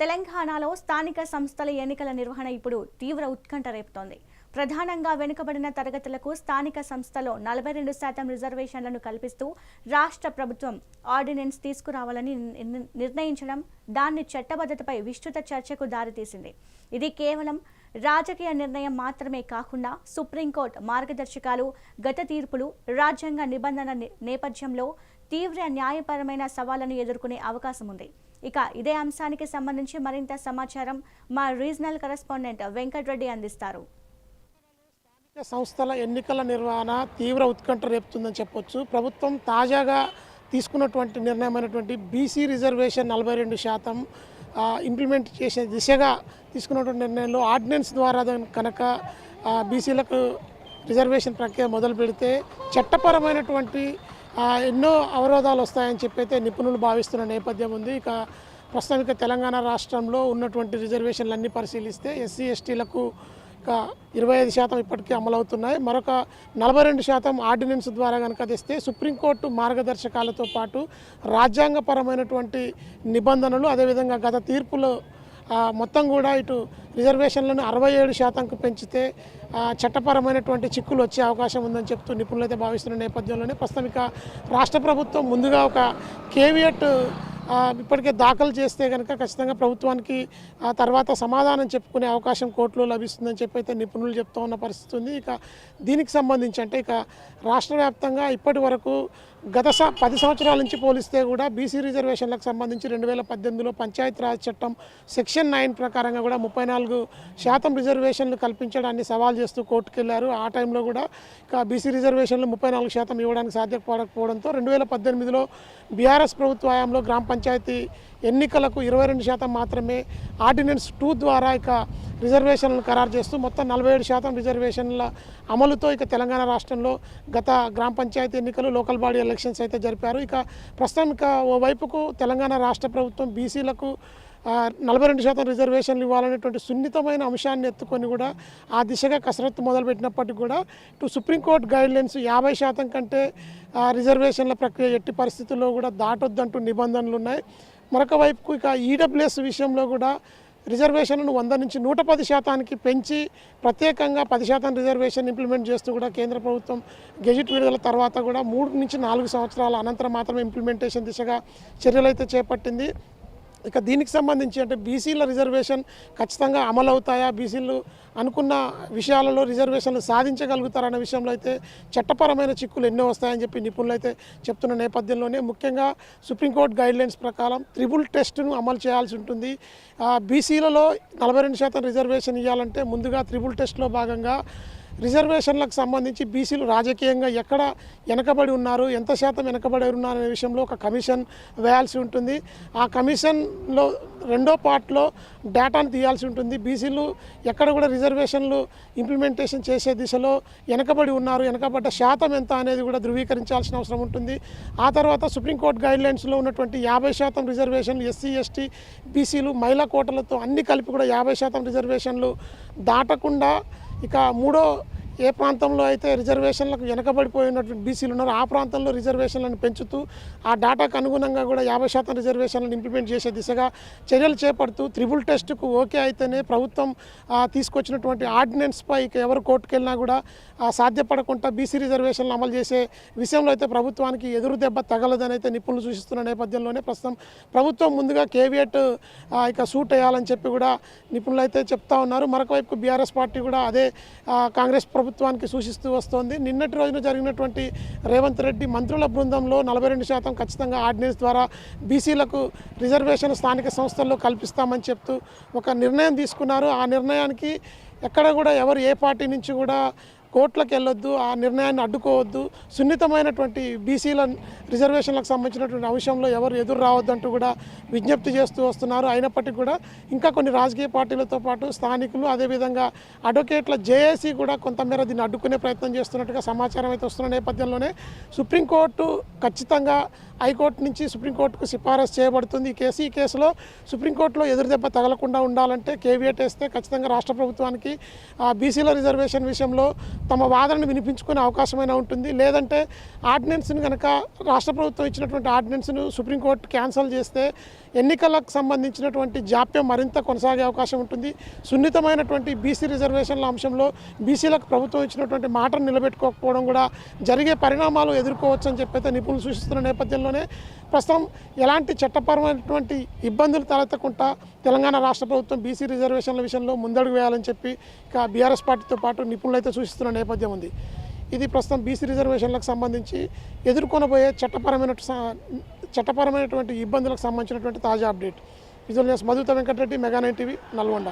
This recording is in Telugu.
తెలంగాణలో స్థానిక సంస్థల ఎన్నికల నిర్వహణ ఇప్పుడు తీవ్ర ఉత్కంఠ రేపుతోంది. ప్రధానంగా వెనుకబడిన తరగతులకు స్థానిక సంస్థలో నలభై రెండు శాతం రిజర్వేషన్లను కల్పిస్తూ రాష్ట్ర ప్రభుత్వం ఆర్డినెన్స్ తీసుకురావాలని నిర్ణయించడం దాన్ని చట్టబద్ధతపై విస్తృత చర్చకు దారితీసింది. ఇది కేవలం రాజకీయ నిర్ణయం మాత్రమే కాకుండా సుప్రీంకోర్టు మార్గదర్శకాలు గత తీర్పులు రాజ్యాంగ నిబంధన నేపథ్యంలో తీవ్ర న్యాయపరమైన సవాళ్ళను ఎదుర్కొనే అవకాశం ఉంది. ఇక ఇదే అంశానికి సంబంధించి మరింత సమాచారం మా రీజనల్ కరెస్పాండెంట్ వెంకటరెడ్డి అందిస్తారు. సంస్థల ఎన్నికల నిర్వహణ తీవ్ర ఉత్కంఠ రేపుతుందని చెప్పొచ్చు. ప్రభుత్వం తాజాగా తీసుకున్నటువంటి నిర్ణయమైనటువంటి బీసీ రిజర్వేషన్ నలభై రెండు శాతం ఇంప్లిమెంట్ చేసే దిశగా తీసుకున్నటువంటి నిర్ణయంలో ఆర్డినెన్స్ ద్వారా కనుక బీసీలకు రిజర్వేషన్ ప్రక్రియ మొదలు పెడితే చట్టపరమైనటువంటి ఎన్నో అవరోధాలు వస్తాయని చెప్పి అయితే నిపుణులు భావిస్తున్న నేపథ్యం ఉంది. ఇక ప్రస్తుతానికి తెలంగాణ రాష్ట్రంలో ఉన్నటువంటి రిజర్వేషన్లు అన్నీ పరిశీలిస్తే ఎస్సీ ఎస్టీలకు ఇక ఇరవై ఐదు శాతం ఇప్పటికీ అమలవుతున్నాయి. మరొక నలభై రెండు శాతం ఆర్డినెన్స్ ద్వారా కనుక తెస్తే సుప్రీంకోర్టు మార్గదర్శకాలతో పాటు రాజ్యాంగపరమైనటువంటి నిబంధనలు అదేవిధంగా గత తీర్పులో మొత్తం కూడా ఇటు రిజర్వేషన్లను అరవై ఏడు శాతంకు పెంచితే చట్టపరమైనటువంటి చిక్కులు వచ్చే అవకాశం ఉందని చెప్తూ నిపుణులు అయితే భావిస్తున్న నేపథ్యంలోనే ప్రస్తుతం ఇక రాష్ట్ర ప్రభుత్వం ముందుగా ఒక కేవియట్ ఇప్పటికే దాఖలు చేస్తే కనుక ఖచ్చితంగా ప్రభుత్వానికి ఆ తర్వాత సమాధానం చెప్పుకునే అవకాశం కోర్టులో లభిస్తుందని చెప్పి అయితే నిపుణులు చెప్తూ ఉన్న పరిస్థితి ఉంది. ఇక దీనికి సంబంధించి అంటే ఇక రాష్ట్ర వ్యాప్తంగా ఇప్పటి వరకు గత స పది సంవత్సరాల నుంచి పోలిస్తే కూడా బీసీ రిజర్వేషన్లకు సంబంధించి రెండు వేల పద్దెనిమిదిలో పంచాయతీరాజ్ చట్టం సెక్షన్ నైన్ ప్రకారంగా కూడా ముప్పై నాలుగు శాతం రిజర్వేషన్లు కల్పించడాన్ని సవాల్ చేస్తూ కోర్టుకు వెళ్ళారు ఆ టైంలో కూడా ఇక బీసీ రిజర్వేషన్లు ముప్పై నాలుగు శాతం ఇవ్వడానికి సాధ్యపడకపోవడంతో రెండు వేల పద్దెనిమిదిలో బీఆర్ఎస్ ప్రభుత్వ హయాంలో గ్రామ పంచాయతీ ఎన్నికలకు ఇరవై రెండు శాతం మాత్రమే ఆర్డినెన్స్ టూ ద్వారా ఇక రిజర్వేషన్లను ఖరారు చేస్తూ మొత్తం నలభై ఏడు శాతం రిజర్వేషన్ల అమలుతో ఇక తెలంగాణ రాష్ట్రంలో గత గ్రామ పంచాయతీ ఎన్నికలు లోకల్ బాడీ ఎలక్షన్స్ అయితే జరిపారు. ఇక ప్రస్తుతం ఇక ఓవైపుకు తెలంగాణ రాష్ట్ర ప్రభుత్వం బీసీలకు నలభై రెండు శాతం రిజర్వేషన్లు ఇవ్వాలనేటువంటి సున్నితమైన అంశాన్ని ఎత్తుకొని కూడా ఆ దిశగా కసరత్తు మొదలుపెట్టినప్పటికీ కూడా ఇటు సుప్రీంకోర్టు గైడ్లైన్స్ యాభై శాతం కంటే రిజర్వేషన్ల ప్రక్రియ ఎట్టి పరిస్థితుల్లో కూడా దాటొద్దంటూ నిబంధనలు ఉన్నాయి. మరొక వైపుకు ఇక ఈడబ్ల్యూఎస్ విషయంలో కూడా రిజర్వేషన్లను వంద నుంచి నూట పది శాతానికి పెంచి ప్రత్యేకంగా పది శాతం రిజర్వేషన్ ఇంప్లిమెంట్ చేస్తూ కూడా కేంద్ర ప్రభుత్వం గెజిట్ విడుదల తర్వాత కూడా మూడు నుంచి నాలుగు సంవత్సరాల అనంతరం మాత్రమే ఇంప్లిమెంటేషన్ దిశగా చర్యలు అయితే చేపట్టింది. ఇక దీనికి సంబంధించి అంటే బీసీల రిజర్వేషన్ ఖచ్చితంగా అమలు అవుతాయా బీసీలు అనుకున్న విషయాలలో రిజర్వేషన్లు సాధించగలుగుతారన్న విషయంలో అయితే చట్టపరమైన చిక్కులు ఎన్నో వస్తాయని చెప్పి నిపుణులు అయితే చెప్తున్న నేపథ్యంలోనే ముఖ్యంగా సుప్రీంకోర్టు గైడ్లైన్స్ ప్రకారం త్రిబుల్ టెస్ట్ను అమలు చేయాల్సి ఉంటుంది. బీసీలలో నలభై రెండు శాతం రిజర్వేషన్ ఇవ్వాలంటే ముందుగా త్రిబుల్ టెస్ట్లో భాగంగా రిజర్వేషన్లకు సంబంధించి బీసీలు రాజకీయంగా ఎక్కడ వెనకబడి ఉన్నారు ఎంత శాతం వెనకబడి ఉన్నారు అనే విషయంలో ఒక కమిషన్ వేయాల్సి ఉంటుంది. ఆ కమిషన్లో రెండో పార్ట్లో డేటాను తీయాల్సి ఉంటుంది. బీసీలు ఎక్కడ కూడా రిజర్వేషన్లు ఇంప్లిమెంటేషన్ చేసే దిశలో వెనకబడి ఉన్నారు. వెనకబడ్డ శాతం ఎంత అనేది కూడా ధృవీకరించాల్సిన అవసరం ఉంటుంది. ఆ తర్వాత సుప్రీంకోర్టు గైడ్లైన్స్లో ఉన్నటువంటి యాభై శాతం రిజర్వేషన్లు ఎస్సీ ఎస్టీ బీసీలు మహిళా కోటలతో అన్ని కలిపి కూడా యాభై శాతం రిజర్వేషన్లు దాటకుండా ఇక మూడో ఏ ప్రాంతంలో అయితే రిజర్వేషన్లకు వెనకబడిపోయినటువంటి బీసీలు ఉన్నారో ఆ ప్రాంతంలో రిజర్వేషన్లను పెంచుతూ ఆ డేటాకు అనుగుణంగా కూడా యాభై శాతం రిజర్వేషన్లను ఇంప్లిమెంట్ చేసే దిశగా చర్యలు చేపడుతూ త్రిబుల్ టెస్ట్కు ఓకే అయితేనే ప్రభుత్వం తీసుకొచ్చినటువంటి ఆర్డినెన్స్పై ఇక ఎవరు కోర్టుకెళ్ళినా కూడా సాధ్యపడకుండా బీసీ రిజర్వేషన్లు అమలు చేసే విషయంలో అయితే ప్రభుత్వానికి ఎదురు దెబ్బ తగలదని అయితే నిపుణులు సూచిస్తున్న నేపథ్యంలోనే ప్రస్తుతం ప్రభుత్వం ముందుగా కేవియట్ ఇక సూట్ వేయాలని చెప్పి కూడా నిపుణులు అయితే చెప్తా ఉన్నారు. మరొకవైపు బీఆర్ఎస్ పార్టీ కూడా అదే కాంగ్రెస్ ప్రభుత్వం ప్రభుత్వానికి సూచిస్తూ వస్తోంది. నిన్నటి రోజున జరిగినటువంటి రేవంత్ రెడ్డి మంత్రుల బృందంలో నలభై రెండు శాతం ఖచ్చితంగా ఆర్డినెన్స్ ద్వారా బీసీలకు రిజర్వేషన్ స్థానిక సంస్థల్లో కల్పిస్తామని చెప్తూ ఒక నిర్ణయం తీసుకున్నారు. ఆ నిర్ణయానికి ఎక్కడ కూడా ఎవరు ఏ పార్టీ నుంచి కూడా కోర్టులకు వెళ్ళొద్దు ఆ నిర్ణయాన్ని అడ్డుకోవద్దు. సున్నితమైనటువంటి బీసీల రిజర్వేషన్లకు సంబంధించినటువంటి అంశంలో ఎవరు ఎదురు రావద్దంటూ కూడా విజ్ఞప్తి చేస్తూ వస్తున్నారు. అయినప్పటికీ కూడా ఇంకా కొన్ని రాజకీయ పార్టీలతో పాటు స్థానికులు అదేవిధంగా అడ్వకేట్ల జేఏసీ కూడా కొంతమేర దీన్ని అడ్డుకునే ప్రయత్నం చేస్తున్నట్టుగా సమాచారం అయితే వస్తున్న నేపథ్యంలోనే సుప్రీంకోర్టు ఖచ్చితంగా హైకోర్టు నుంచి సుప్రీంకోర్టుకు సిఫారసు చేయబడుతుంది ఈ కేసు. ఈ కేసులో సుప్రీంకోర్టులో ఎదురుదెబ్బ తగలకుండా ఉండాలంటే కేవీఎట్ వేస్తే ఖచ్చితంగా రాష్ట్ర ప్రభుత్వానికి బీసీల రిజర్వేషన్ విషయంలో తమ వాదనను వినిపించుకునే అవకాశమైనా ఉంటుంది. లేదంటే ఆర్డినెన్స్ని కనుక రాష్ట్ర ప్రభుత్వం ఇచ్చినటువంటి ఆర్డినెన్స్ను సుప్రీంకోర్టు క్యాన్సిల్ చేస్తే ఎన్నికలకు సంబంధించినటువంటి జాప్యం మరింత కొనసాగే అవకాశం ఉంటుంది. సున్నితమైనటువంటి బీసీ రిజర్వేషన్ల అంశంలో బీసీలకు ప్రభుత్వం ఇచ్చినటువంటి మాటను నిలబెట్టుకోకపోవడం కూడా జరిగే పరిణామాలు ఎదుర్కోవచ్చని అని చెప్పైతే నిపుణులు సూచిస్తున్న నేపథ్యంలో నేపథ్యంలోనే ప్రస్తుతం ఎలాంటి చట్టపరమైనటువంటి ఇబ్బందులు తలెత్తకుండా తెలంగాణ రాష్ట్ర ప్రభుత్వం బీసీ రిజర్వేషన్ల విషయంలో ముందడుగు వేయాలని చెప్పి ఇక బీఆర్ఎస్ పార్టీతో పాటు నిపుణులు అయితే సూచిస్తున్న నేపథ్యం ఉంది. ఇది ప్రస్తుతం బీసీ రిజర్వేషన్లకు సంబంధించి ఎదుర్కొనబోయే చట్టపరమైన చట్టపరమైనటువంటి ఇబ్బందులకు సంబంధించినటువంటి తాజా update. Visual news మధుత Venkatareddy mega nine TV Nalgonda.